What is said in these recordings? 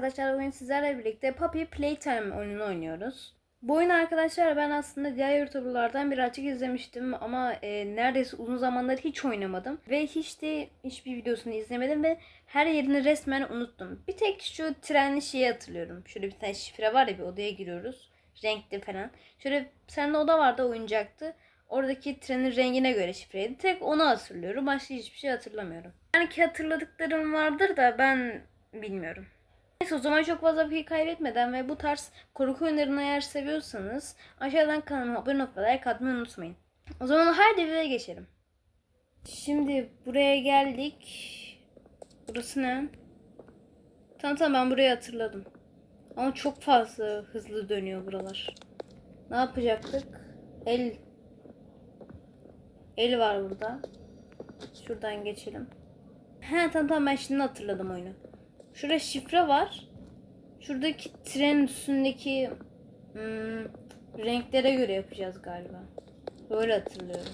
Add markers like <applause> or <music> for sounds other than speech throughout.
Arkadaşlar. Bugün sizlerle birlikte Puppy Playtime oyununu oynuyoruz. Bu oyunu arkadaşlar ben aslında diğer YouTuber'lardan birazcık izlemiştim ama e, neredeyse uzun zamandır hiç oynamadım. Ve hiç de hiçbir videosunu izlemedim ve her yerini resmen unuttum. Bir tek şu trenli şeyi hatırlıyorum. Şöyle bir tane şifre var ya bir odaya giriyoruz. Renkli falan. Şöyle tane oda vardı oyuncaktı. Oradaki trenin rengine göre şifreydi. Tek onu hatırlıyorum. Başka hiçbir şey hatırlamıyorum. Yani ki hatırladıklarım vardır da ben bilmiyorum. Neyse o zaman çok fazla vakit kaybetmeden ve bu tarz korku oyunlarını eğer seviyorsanız aşağıdan kanalıma abone olup like atmayı unutmayın. O zaman haydi videoya geçelim. Şimdi buraya geldik. Burası ne? Tamam tamam ben burayı hatırladım. Ama çok fazla hızlı dönüyor buralar. Ne yapacaktık? El El var burada. Şuradan geçelim. He tamam tamam ben şimdi hatırladım oyunu. Şurada şifre var. Şuradaki tren üstündeki hmm, renklere göre yapacağız galiba. Böyle hatırlıyorum.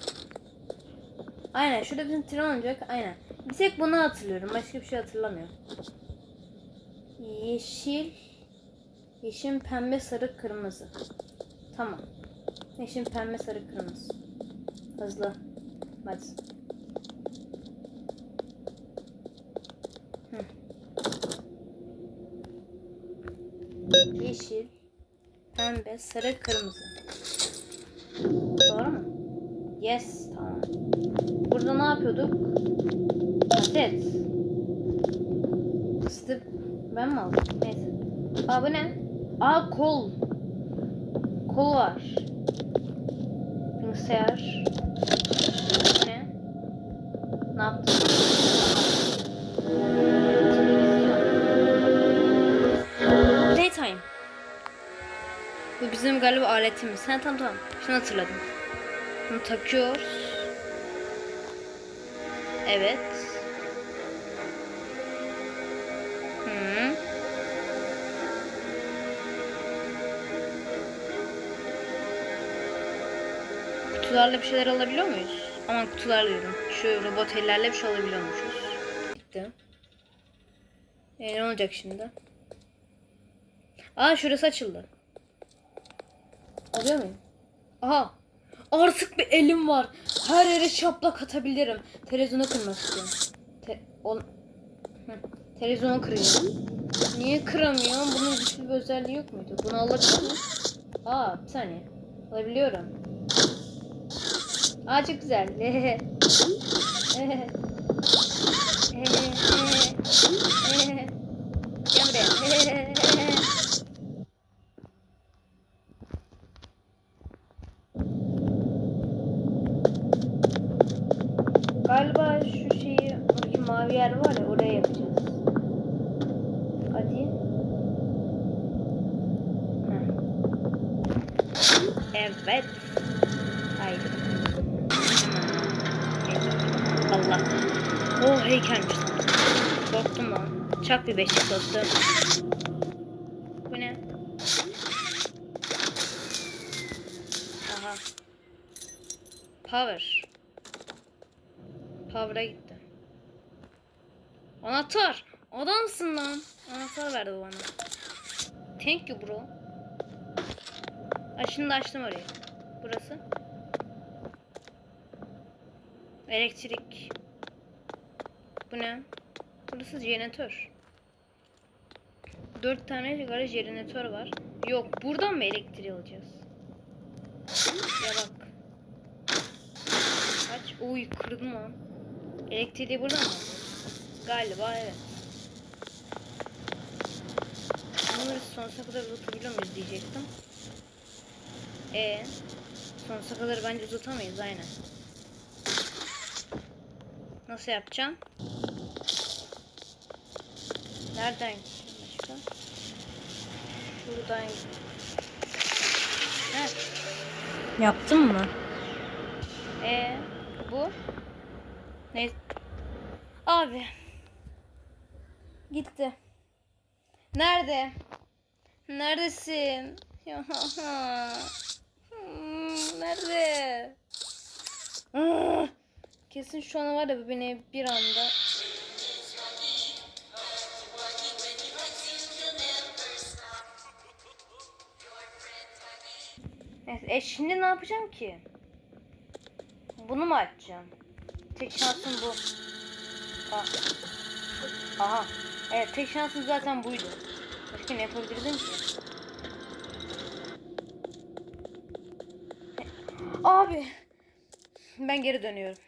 Aynen şurada bizim tren olacak. Aynen. Bir tek bunu hatırlıyorum. Başka bir şey hatırlamıyorum. Yeşil, yeşil, pembe, sarı, kırmızı. Tamam. Yeşil, pembe, sarı, kırmızı. Hızlı. Hadi. Yeşil, sarı, kırmızı. Doğru mu? Yes, tamam. Burada ne yapıyorduk? Kaset. Step. Ben mi aldım? Neyse. Aa bu ne? Aa kol. Kol var. Bilgisayar. Ne? Ne yaptın? Bizim galiba aletimiz. Ha tamam tamam. Şunu hatırladım. Bunu takıyoruz. Evet. Hı. Kutularla bir şeyler alabiliyor muyuz? Aman kutularla diyorum. Şu robot ellerle bir şey alabiliyormuşuz. Bitti. E, ne olacak şimdi? Aa şurası açıldı. Alıyor muyum? Aha. Artık bir elim var. Her yere şaplak atabilirim. Televizyonu kırmak istiyorum. Te. Hı. Televizyonu kırıyorum. Niye kıramıyorum? Bunun güçlü bir özelliği yok muydu? Bunu alabiliyor muyum? Aa bir saniye. Alabiliyorum. Aa çok güzel. <laughs> Gel buraya. <laughs> Galiba şu şeyi, oradaki mavi yer var ya oraya yapacağız. Hadi. Heh. Evet. Hemen. Allah. Oh heykelmiş. Korktum lan. Çak bir beşlik dostum. Bu ne? Aha. Power. Power'a gitti. Anahtar. Adamsın lan. Anahtar verdi bana. Thank you bro. Şimdi açtım orayı. Burası. Elektrik. Bu ne? Burası jeneratör. Dört tane garaj jeneratör var. Yok buradan mı elektriği alacağız? Ya bak. Aç. Uy kırdım lan. Elektriği buradan mı? Galiba evet. Bunları sonsuza kadar uzatabiliyor muyuz diyecektim. E sonsuza kadar bence uzatamayız aynen. Nasıl yapacağım? Nereden başka? Şuradan. Heh. Yaptın mı? Ee, bu? Ne? Abi. Gitti. Nerede? Neredesin? <laughs> Nerede? Kesin şu an var ya beni bir anda. Neyse, e şimdi ne yapacağım ki? Bunu mu açacağım? Tek şansım bu. Ah. Aha. Evet tek şansım zaten buydu. Başka ne yapabilirdim ki? Abi. Ben geri dönüyorum.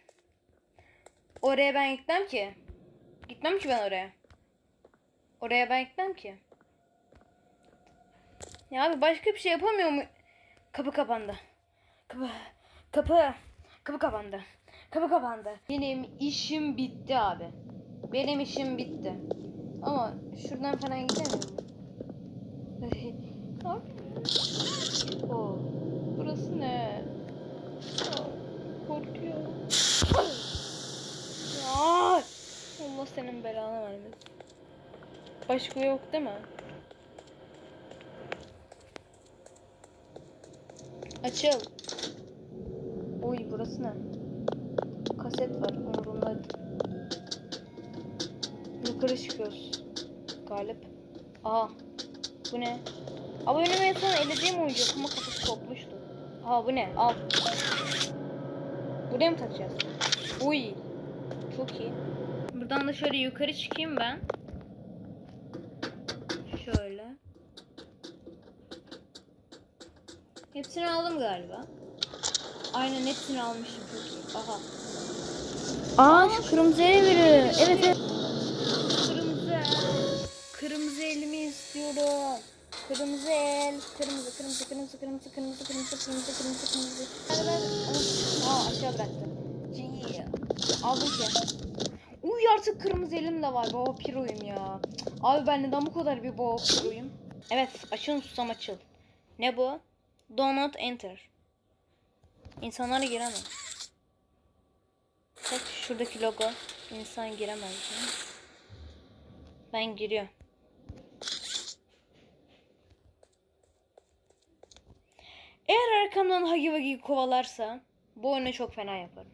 Oraya ben gitmem ki. Gitmem ki ben oraya. Oraya ben gitmem ki. Ya abi başka bir şey yapamıyor mu? Kapı kapandı. Kapı. Kapı. Kapı kapandı. Kapı kapandı. Benim işim bitti abi. Benim işim bitti. Ama şuradan falan gidemiyorum. Abi. <laughs> Oo. Burası ne? Korkuyorum. Ya. Allah senin belanı vermesin. Başka yok değil mi? Açıl. Oy burası ne? Kaset var umurumda. Yukarı çıkıyoruz. Galip. Aha. Bu ne? Benim en son elediğim oyuncak ama kafası kopmuştu. Aha bu ne? Al. Buraya mı takacağız? Uy. Çok iyi. Buradan da şöyle yukarı çıkayım ben. Şöyle. Hepsini aldım galiba. Aynen hepsini almışım çok iyi. Aha. Aa şu kırmızı ele veriyor. Evet evet. Kırmızı. Kırmızı elimi istiyorum. Kırmızı el. Kırmızı, kırmızı, kırmızı, kırmızı, kırmızı, kırmızı, kırmızı, kırmızı, kırmızı. Aa aşağı bıraktı. Gee. Aldım ki. Uy artık kırmızı elim de var. Baba piroyum ya. Abi ben neden bu kadar bir baba piroyum? Evet açın susam açıl. Ne bu? Do not enter. İnsanlar giremez. Bak şuradaki logo. İnsan giremez. Ben giriyorum. Eğer arkamdan Hagi Vagi kovalarsa bu oyunu çok fena yaparım.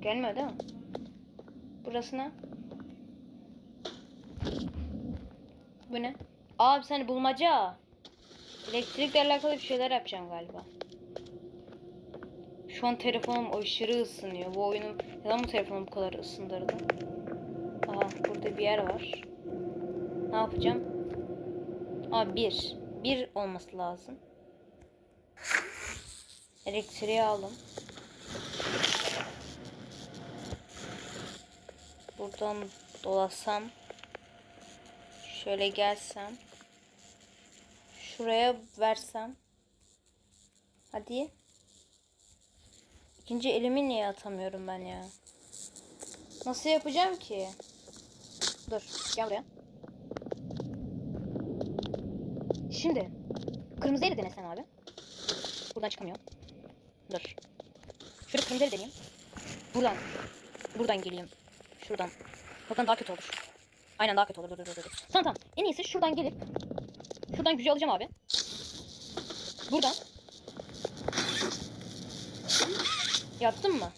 Gelmiyor değil mi? Burası ne? Bu ne? Abi sen bulmaca. Elektrikle alakalı bir şeyler yapacağım galiba. Şu an telefonum aşırı ısınıyor. Bu oyunu neden bu telefonu bu kadar ısındırdı? Aha burada bir yer var. Ne yapacağım? Aa bir. Bir olması lazım. Elektriği aldım. Buradan dolasam. Şöyle gelsem. Şuraya versem. Hadi. İkinci elimi niye atamıyorum ben ya? Nasıl yapacağım ki? Dur gel buraya. Şimdi kırmızı eli denesen abi. Buradan çıkamıyor. Dur. Şurada kırmızı eli deneyeyim. Buradan. Buradan geleyim. Şuradan. Buradan daha kötü olur. Aynen daha kötü olur. Dur dur dur. dur. Tamam tamam. En iyisi şuradan gelip şuradan gücü alacağım abi. Buradan. Yaptın mı?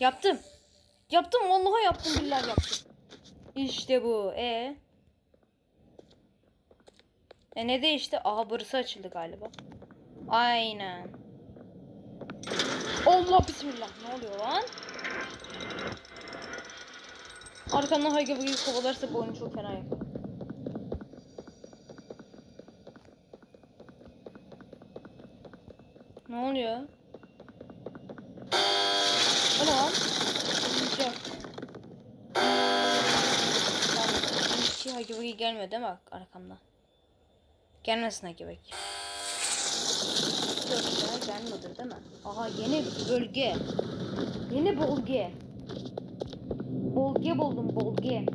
Yaptım. Yaptım vallahi yaptım billahi yaptım. İşte bu. E. E ne değişti? Aha burası açıldı galiba. Aynen. Allah bismillah. Ne oluyor lan? Arkamdan hayga gibi kovalarsa bu oyunu çok fena yapar. Ne oluyor? O ne lan? Tamam, Hiç hayga gelmiyor değil mi arkamdan? Gelmesin. Çok güzel gelmiyordur değil mi? Aha yeni bölge. Yeni bölge. Bolge buldum bolge.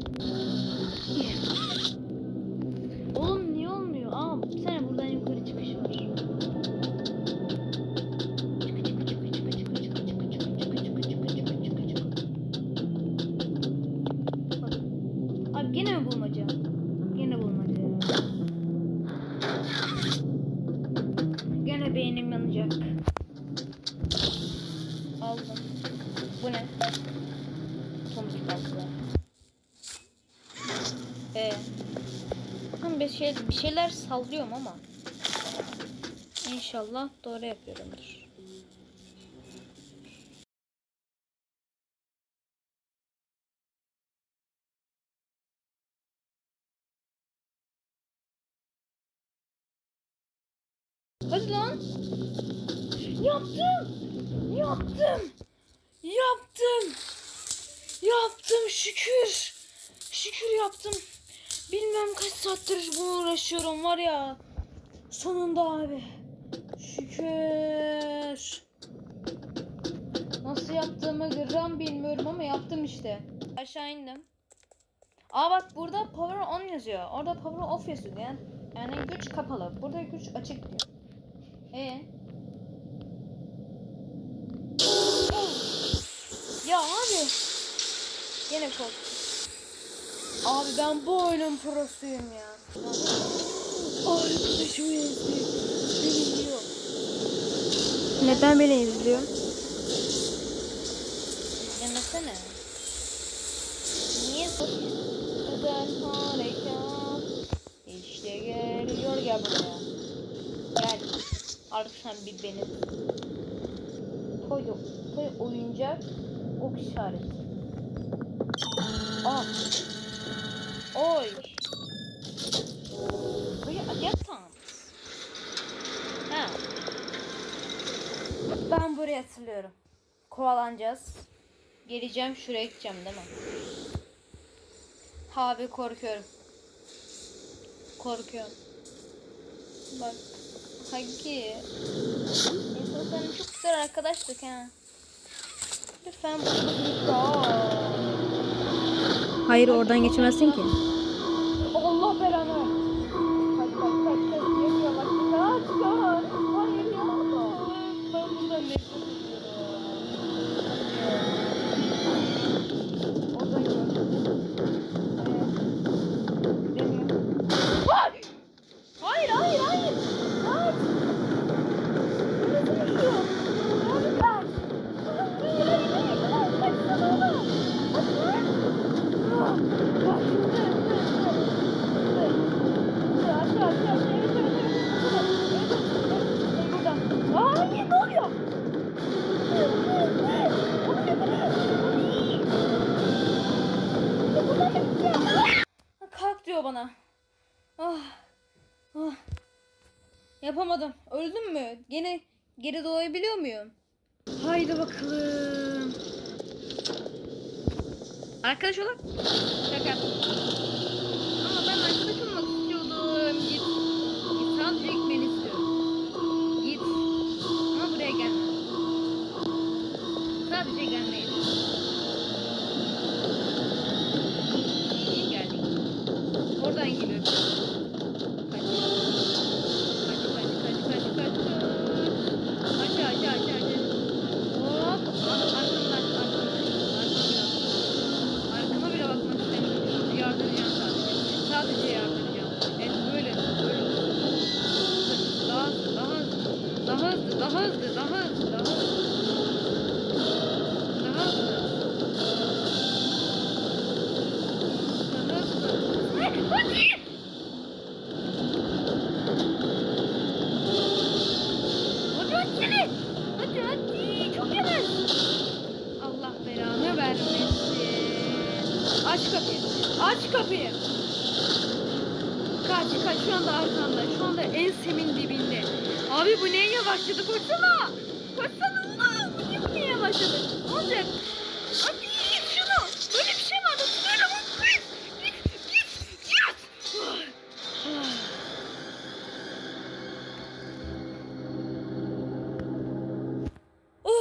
Bir, şey, şeyler sallıyorum ama. İnşallah doğru yapıyorumdur. Hadi lan. Yaptım. Yaptım. Yaptım. Yaptım şükür. Şükür yaptım. Bilmem kaç saattir bunu uğraşıyorum var ya. Sonunda abi. Şükür. Nasıl yaptığımı gram bilmiyorum ama yaptım işte. Aşağı indim. Aa bak burada power on yazıyor. Orada power off yazıyor. Yani, yani güç kapalı. Burada güç açık diyor. E. Ya abi. Yine korktum. Abi ben bu oyunun prosuyum ya. Arkadaşım ezdi. Beni yiyor. Neden beni izliyor? Yemesene. Niye Özel harekat. İşte geliyor gel buraya. Gel. Artık sen bir benim. Toy, toy oyuncak. Ok işareti. Aa. Oy. Buraya yatan. Ha. Ben buraya hatırlıyorum. Kovalanacağız. Geleceğim şuraya gideceğim değil mi? Abi korkuyorum. Korkuyorum. Bak. Hagi. İnsan senin çok güzel arkadaştık ha. Lütfen bunu. Hayır oradan geçemezsin ki. Ah. Ah. Yapamadım. Öldüm mü? Gene geri doğabiliyor muyum? Haydi bakalım. Arkadaş olan? Şaka. Ama ben arkadaş olmak istiyordum. Git. Git. Sadece gitmeni istiyorum. Git. Ama buraya gelme. Sadece gelmeyin. İyi geldik. Oradan geliyor. Aç kapıyı. Kaç kaç şu anda arkanda. Şu anda en semin dibinde. Abi bu neye yavaşladı? Koşsana. Koşsana. Bu bu niye yavaşladı? Ne olacak? Hadi git şunu. Böyle bir şey mi anladın? Böyle bak. Git. Git. Git. Yat. Oh.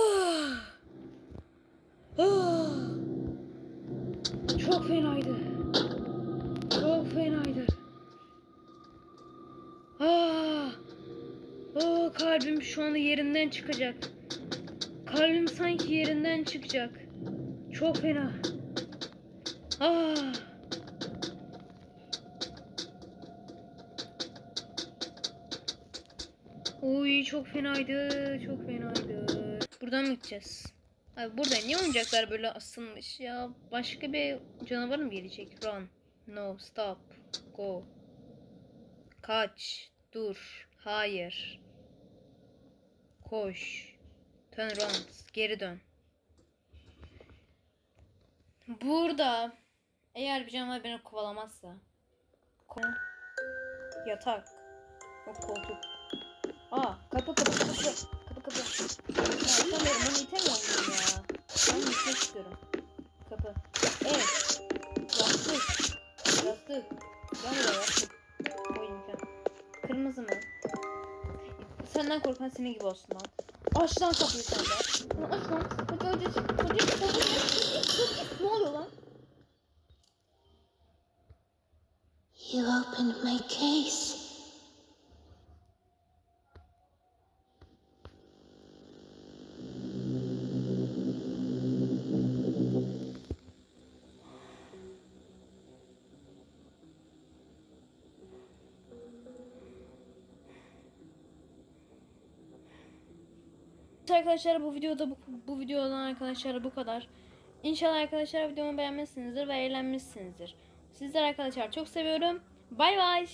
Oh. Çok fenaydı. kalbim şu anda yerinden çıkacak. Kalbim sanki yerinden çıkacak. Çok fena. Ah. Uy çok fenaydı. Çok fenaydı. Buradan mı gideceğiz? Abi burada niye oyuncaklar böyle asılmış ya? Başka bir canavar mı gelecek? Run. No. Stop. Go. Kaç. Dur. Hayır. Koş. Turn around. Geri dön. Burada eğer bir canavar beni kovalamazsa ko- yatak o koltuk. Aa kapı kapı kapı kapı kapı ya itemlerim bunu itemiyorum ya. Ben gitmek istiyorum. Kapı. Evet. Yastık. Yastık senden korkan senin gibi olsun lan. Aç lan kapıyı sen de. Lan aç lan. Aç aç aç ne oluyor lan? You opened my case. Arkadaşlar bu videoda bu, bu videodan arkadaşlar bu kadar. İnşallah arkadaşlar videomu beğenmişsinizdir ve eğlenmişsinizdir. Sizler arkadaşlar çok seviyorum. Bay bay.